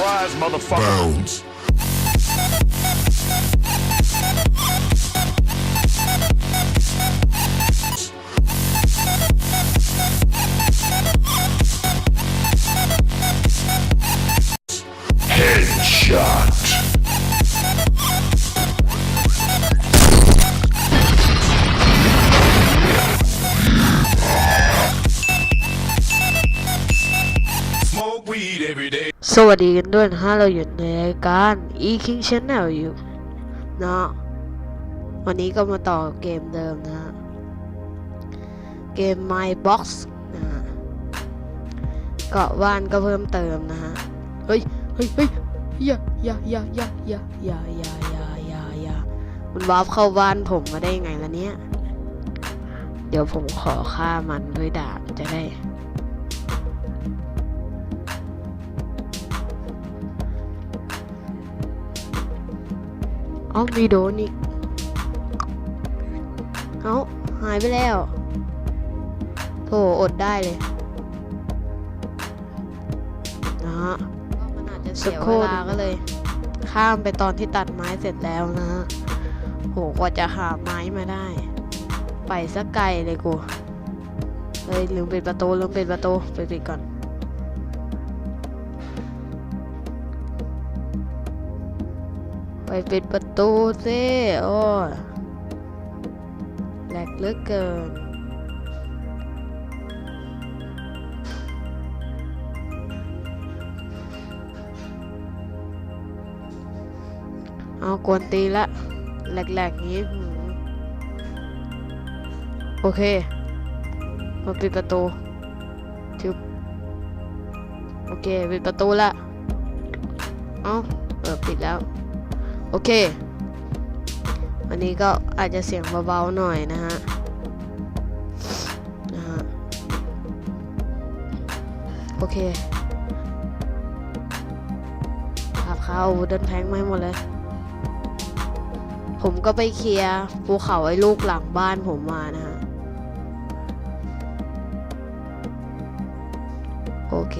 Surprise, motherfucker. Bounds. Headshot. สวัสดีกันด้วยนะฮะเราอยู่ในรายการ e king channel อยู่เนาะวันนี้ก็มาต่อเกมเดิมนะฮะเกม My Box นะฮะเกาะบ้านก็เพิ่มเติมนะฮะเฮ้ยเฮ้ยเฮ้ยอย่าอย่าอย่าอย่าอย่าอย่าอย่าอย่าอย่าอย่ามันวาร์ปเข้าบ้านผมมาได้ยังไงล่ะเนี่ย เดี๋ยวผมขอฆ่ามันด้วยดาบจะได้ เอามีโดนอีกเอาหายไปแล้วโถอดได้เลยนะฮะมันอาจจะเสียเวลาก็เลย ข้ามไปตอนที่ตัดไม้เสร็จแล้วนะฮะโหกว่าจะหาไม้มาได้ ไปสักไกลเลยกูเฮ้ยลืมปิดประตูลืมปิดประตูไปปิดก่อน ไปปิดประตูสิโอ้แหลกเหลือเกิน เอากวนตีละแหลกๆงี้ โอเค มาปิดประตูทึบโอเค ปิดประตูละ เอาเออปิดแล้ว โอเค วันนี้ก็อาจจะเสียงเบาๆหน่อยนะฮะนะฮะโอเคขับเขาเดินแพงไม่หมดเลย ผมก็ไปเคลียร์ภูเขาไอ้ลูกหลังบ้านผมมานะฮะ โอเค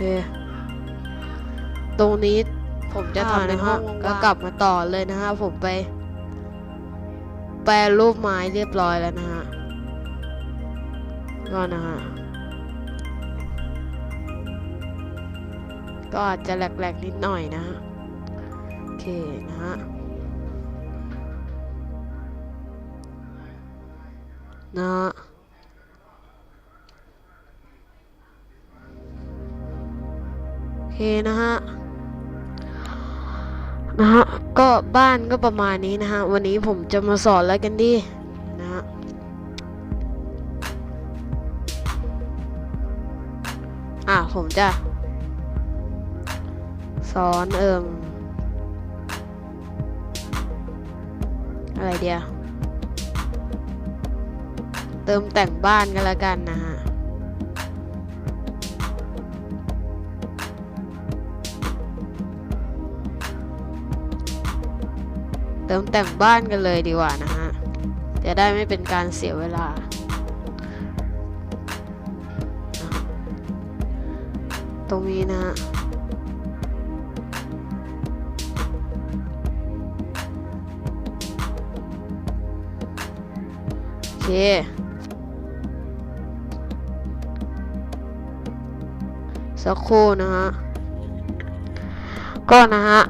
เค ตรงนี้ผมจะทำในห้องก็กลับมาต่อเลยนะฮะ ผมไป แปรรูปไม้เรียบร้อยแล้วนะฮะก็นะฮะ ก็อาจจะแหลกๆนิดหน่อยนะฮะโอเคนะฮะนะ นะฮะนะฮะก็บ้านก็ประมาณนี้นะฮะ วันนี้ผมจะมาสอนอะไรกันดีนะฮะอะผมจะ สอนเอิมอะไรเดียวเติมแต่งบ้านกันแล้วกันนะฮะ เติมแต่งบ้านกันเลยดีกว่านะฮะ จะได้ไม่เป็นการเสียเวลา ตรงนี้นะฮะโอเคสักครู่นะฮะ ก็นะฮะ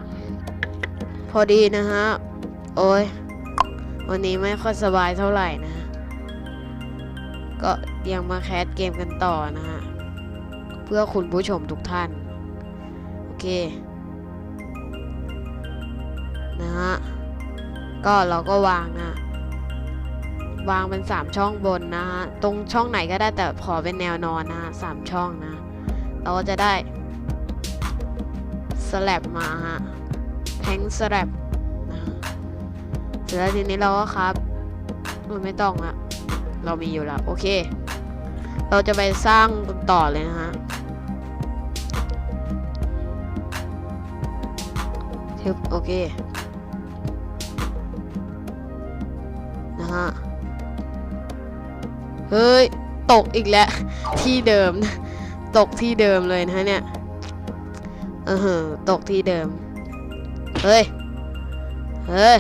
พอดีนะฮะ โอ้ยวันนี้ไม่ค่อยสบายเท่าไหร่นะ ก็ยังมาแคสเกมกันต่อนะฮะ เพื่อคุณผู้ชมทุกท่าน โอเค นะฮะ ก็เราก็วางนะ วางเป็นสามช่องบนนะฮะ ตรงช่องไหนก็ได้แต่ขอเป็นแนวนอนนะฮะสามช่องนะ เราก็จะได้สลับมาฮะแทงสลับ แล้วทีนี้เราก็ครับมันไม่ต้องอะเรามีอยู่แล้ว โอเค เราจะไปสร้างต่อเลยนะฮะทึบโอเค นะฮะ เฮ้ย ตกอีกแล้ว ที่เดิม ตกที่เดิมเลยนะเนี่ย เออตกที่เดิม เฮ้ย เฮ้ย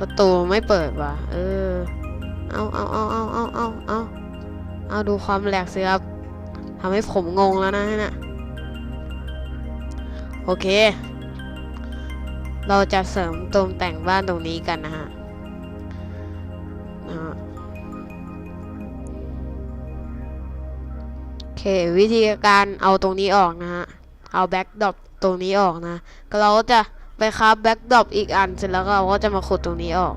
ประตูไม่เปิดว่ะ เออ เอาเอาเอาเอาเอาเอาเอาเอาดูความแหลกสิครับทำให้ผมงงแล้วนะเนี่ยโอเค เราจะเสริมตรงแต่งบ้านตรงนี้กันนะฮะโอเค วิธีการเอาตรงนี้ออกนะฮะ เอาแบ็กดรอปตรงนี้ออกนะ ก็เราจะ ไปคราฟแบ็กดรอปอีกอันเสร็จแล้วก็เราก็จะมาขุดตรงนี้ออก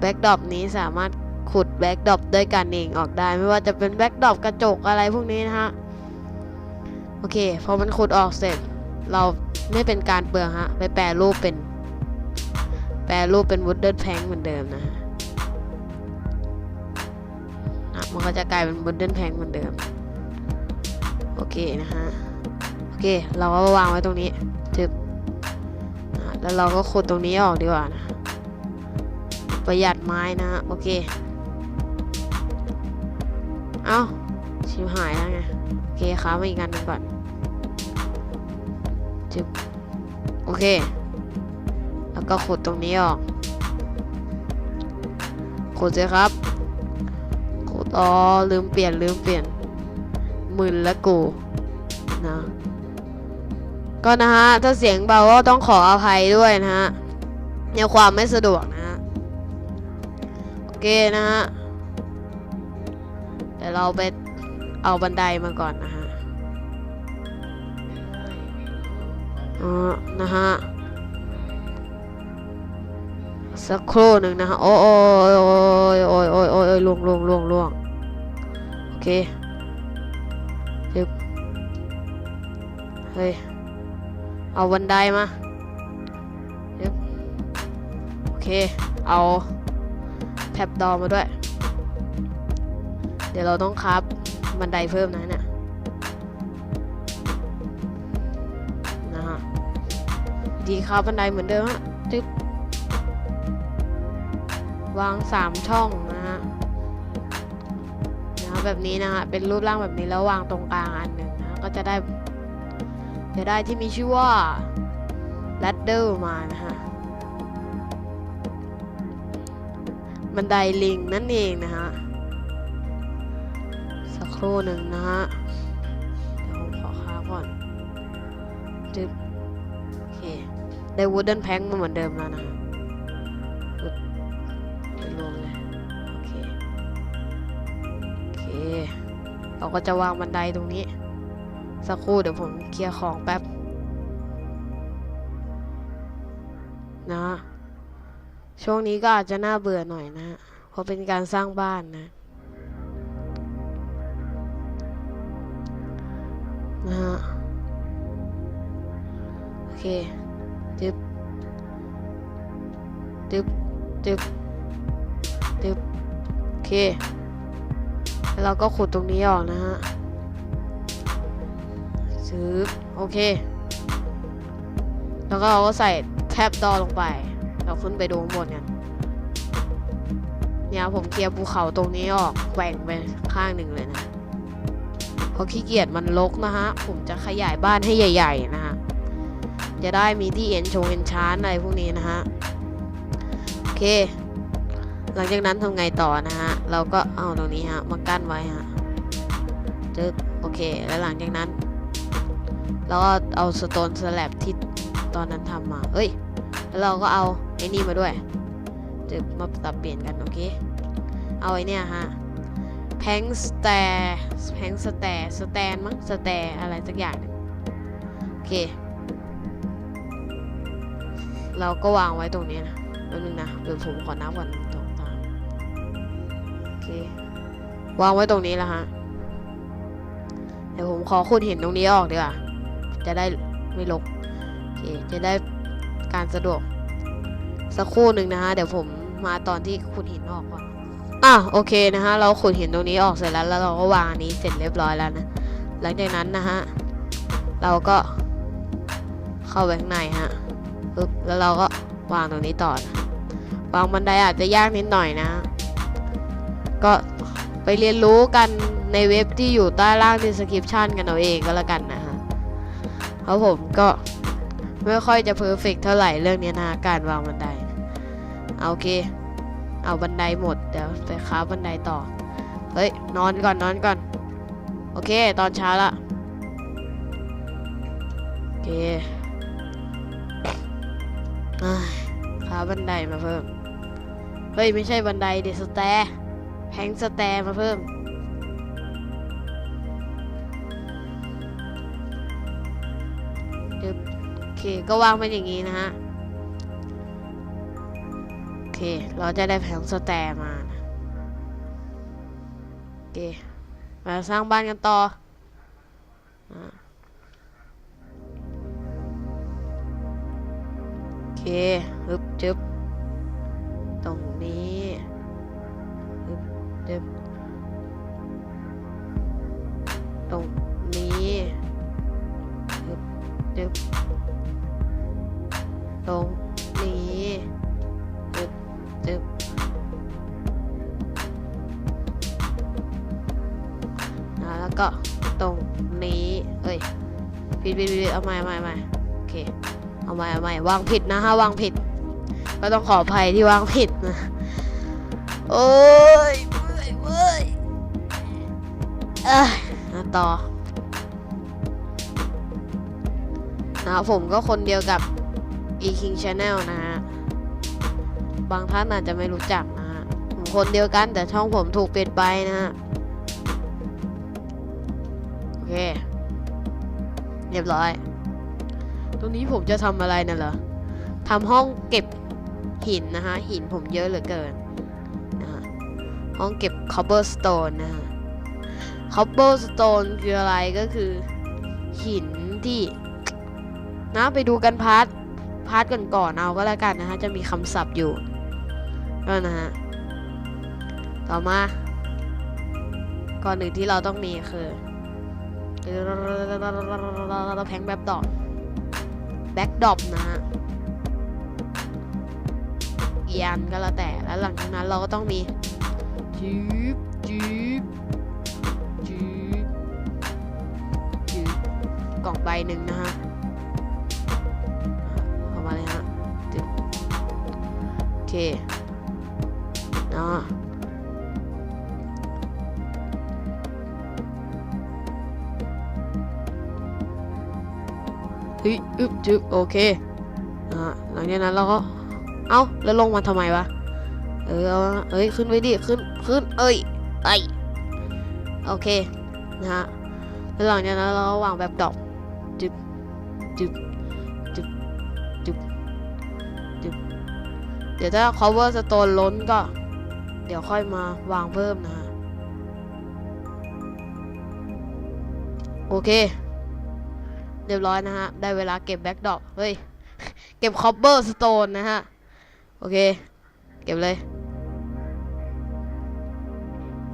แบ็กดรอปนี้สามารถขุดแบ็กดรอปด้วยกันเองออกได้ ไม่ว่าจะเป็นแบ็กดรอปกระจกอะไรพวกนี้นะฮะโอเคพอมันขุดออกเสร็จ เราไม่เป็นการเปลืองฮะไปแปรรูปเป็น แปรรูปเป็นวูดเดิลแพงเหมือนเดิมนะฮะอะมันก็จะกลายเป็นวูดเดิลแพงเหมือนเดิมโอเคนะฮะโอเค เราก็วางไว้ตรงนี้ แล้วเราก็ขุดตรงนี้ออกดีกว่านะประหยัดไม้นะโอเค เอาชิบหายแล้วไง โอเคค้ามาอีกอันหนึงก่อนจึบโอเค แล้วก็ขุดตรงนี้ออก ขุดสิครับ ขุดอ๋อลืมเปลี่ยนลืมเปลี่ยนมึนและกูนะ ก็นะฮะ ถ้าเสียงเบาก็ต้องขออภัยด้วยนะฮะในความไม่สะดวกนะฮะ โอเคนะฮะ เดี๋ยวเราไปเอาบันไดมาก่อนนะฮะอ๋อนะฮะ สักครู่หนึ่งนะฮะ โอ้ยโอ้ยโอ้ยโอ้ยโอ้ยโอ้ยล่วงล่วงล่วงล่วงโอเคเฮ้ย เอาบันไดมาโอเค เอาแท็บดอมาด้วย เดี๋ยวเราต้องคราฟบันไดเพิ่มนะเนี่ยนะฮะดีครับบันไดเหมือนเดิมฮะจึ๊บวางสามช่องนะฮะนะแบบนี้นะฮะเป็นรูปร่างแบบนี้แล้ววางตรงกลางอันหนึ่งนะก็จะได้ จะได้ที่มีชื่อว่า ladder มานะฮะ บันไดลิงนั่นเองนะฮะ สักครู่หนึ่งนะฮะ เดี๋ยวผมขอค้าก่อนจึ๊บโอเค ได้ wooden plank มาเหมือนเดิมแล้วนะปึ๊บไปรวมเลยโอเค โอเค เราก็จะวางบันไดตรงนี้ สักครู่เดี๋ยวผมเคลียร์ของแป๊บนะช่วงนี้ก็อาจจะน่าเบื่อหน่อยนะ เพราะเป็นการสร้างบ้านนะนะฮะโอเคจึ๊บจึ๊บจึ๊บจึ๊บโอเค แล้วเราก็ขุดตรงนี้ออกนะฮะ ซึบโอเค แล้วก็เราก็ใส่แท็บดอลงไป เราขึ้นไปดูข้างบนกันเนี่ยผมเคลียร์ภูเขาตรงนี้ออกแบ่งไปข้างหนึ่งเลยนะเพราะขี้เกียจมันลกนะฮะ ผมจะขยายบ้านให้ใหญ่ ๆ นะฮะ จะได้มีที่เอ็นชงเอ็นชานอะไรพวกนี้นะฮะ โอเค หลังจากนั้นทำไงต่อนะฮะ เราก็เอาตรงนี้ฮะ มากั้นไว้ฮะจึ๊บโอเค แล้วหลังจากนั้น เราก็เอาสโตนสแลบที่ตอนนั้นทำมา เอ้ย แล้วเราก็เอาไอ้นี่มาด้วยจึ๊บมาปรับเปลี่ยนกัน โอเค เอาไอ้เนี่ยฮะ แพงสแตร์แพงสแตร์สแตนมั้ง สแตร์อะไรสักอย่างโอเค เราก็วางไว้ตรงนี้นะแป๊บนึงนะ เดี๋ยวผมขอนับก่อนหนึ่งสองสามโอเค วางไว้ตรงนี้แล้วฮะ เดี๋ยวผมขอขุดหินตรงนี้ออกดีกว่า จะได้ไม่รกโอเคจะได้การสะดวก สักครู่หนึ่งนะฮะ เดี๋ยวผมมาตอนที่ขุดหินออกก่อนอะโอเคนะฮะ เราขุดหินตรงนี้ออกเสร็จแล้ว แล้วเราก็วางอันนี้เสร็จเรียบร้อยแล้วนะ หลังจากนั้นนะฮะ เราก็เข้าไปข้างในฮะปึ๊บแล้วเราก็วางตรงนี้ต่อนะวางบันไดอาจจะยากนิดหน่อยนะ ก็ไปเรียนรู้กันในเว็บที่อยู่ใต้ล่าง description กันเอาเองก็แล้วกันนะฮะ เพราะผมก็ไม่ค่อยจะเพอร์เฟกเท่าไหร่เรื่องนี้นะการวางบันไดเอาโอเค เอาบันไดหมดเดี๋ยวไปค้าบันไดต่อ เฮ้ย นอนก่อนนอนก่อน โอเค ตอนเช้าละโอเคอค้าบันไดมาเพิ่ม เฮ้ย ไม่ใช่บันไดเดสแตร์แพงสแตร์มาเพิ่ม เค ก็วางเป็นอย่างนี้นะฮะ โอเค เราจะได้แผงสแตร์มา โอเค มาสร้างบ้านกันต่อโอเคฮึบจึ๊บตรงนี้ฮึบจึ๊บตรงนี้ฮึบจึ๊บ ตรงนี้จึ๊บจึ๊บนะแล้วก็ตรงนี้เอ้ยผิดผิดผิดเอาใหม่เอาใหม่เอาใหม่โอเคเอาใหม่เอาใหม่วางผิดนะฮะวางผิด ก็ต้องขออภัยที่วางผิดนะโอ้ยเมื่อยเมื่อยเอ้ยนะต่อนะผมก็คนเดียวกับ e king channel นะฮะ บางท่านอาจจะไม่รู้จักนะฮะผมคนเดียวกันแต่ช่องผมถูกเปลี่ยนไปนะฮะ โอเค เรียบร้อย ตรงนี้ผมจะทำอะไรน่ะเหรอทำห้องเก็บหินนะฮะ หินผมเยอะเหลือเกินนะฮะ ห้องเก็บ cobblestone นะฮะ cobblestone คืออะไรก็คือหินที่นะไปดูกันพาร์ท พาร์ทก่อนๆเอาก็แล้วกันนะฮะ จะมีคำศัพท์อยู่ก็นะฮะ ต่อมา ก่อนหนึ่งที่เราต้องมีคือเราแพงแบบดอกแบ็กดอปนะฮะเอียนก็แล้วแต่ แล้วหลังจากนั้นเราก็ต้องมีจีบจีบจีบจีบกล่องใบหนึ่งนะฮะ เคนาะเฮ้ยอึบจึบโอเคอ่าหลังจากนั้นเราก็ เอ้า แล้วลงมาทำไมวะ เออเอาเอ้ย ขึ้นไปดิ ขึ้น ขึ้น เอ้ยไอโอเค นะฮะ แล้วหลังจากนั้นเราก็วางแบบดอกจึบจึบจึบ เดี๋ยวถ้า cover stone ล้นก็ เดี๋ยวค่อยมาวางเพิ่มนะฮะ โอเค เรียบร้อยนะฮะ ได้เวลาเก็บแบ็กดอกเฮ้ย เก็บคอปเปอร์สโตนนะฮะ โอเค เก็บเลย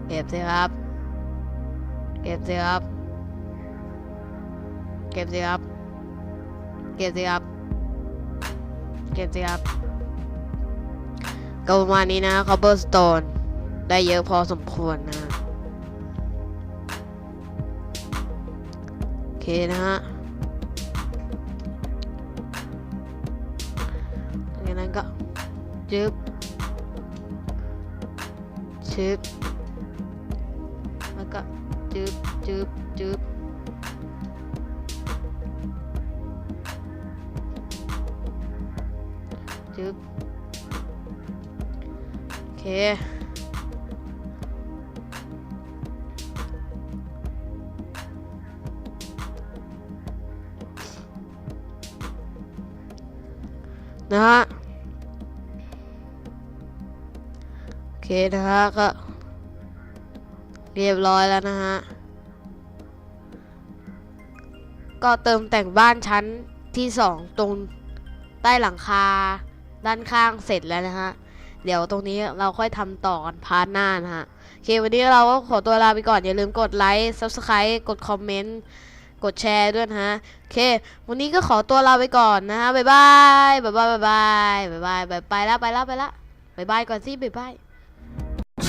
เก็บสิครับ เก็บสิครับ เก็บสิครับ เก็บสิครับ เก็บสิครับ ก็ประมาณนี้นะคอปเปอร์สโตนได้เยอะพอสมควรนะโอเคนะฮะจากนั้นก็จึบชึบแล้วก็จึบจึบจึบ เคนะฮะโอเคนะฮะก็เรียบร้อยแล้วนะฮะ ก็เติมแต่งบ้านชั้นที่สองตรงใต้หลังคาด้านข้างเสร็จแล้วนะฮะ เดี๋ยวตรงนี้เราค่อยทำต่อกันพาร์ทหน้านะฮะโอเควันนี้เราก็ขอตัวลาไปก่อน อย่าลืมกดไลค์ Subscribe กดคอมเมนต์กดแชร์ด้วยนะฮะโอเค วันนี้ก็ขอตัวลาไปก่อนนะฮะบ๊ายบายบ๊ายบายบ๊ายบายบ๊ายบายบ๊ายไปแล้วไปแล้วไปแล้วบ๊ายบายก่อนสิบ๊ายบาย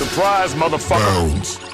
Surprise, motherfucker. Bounds.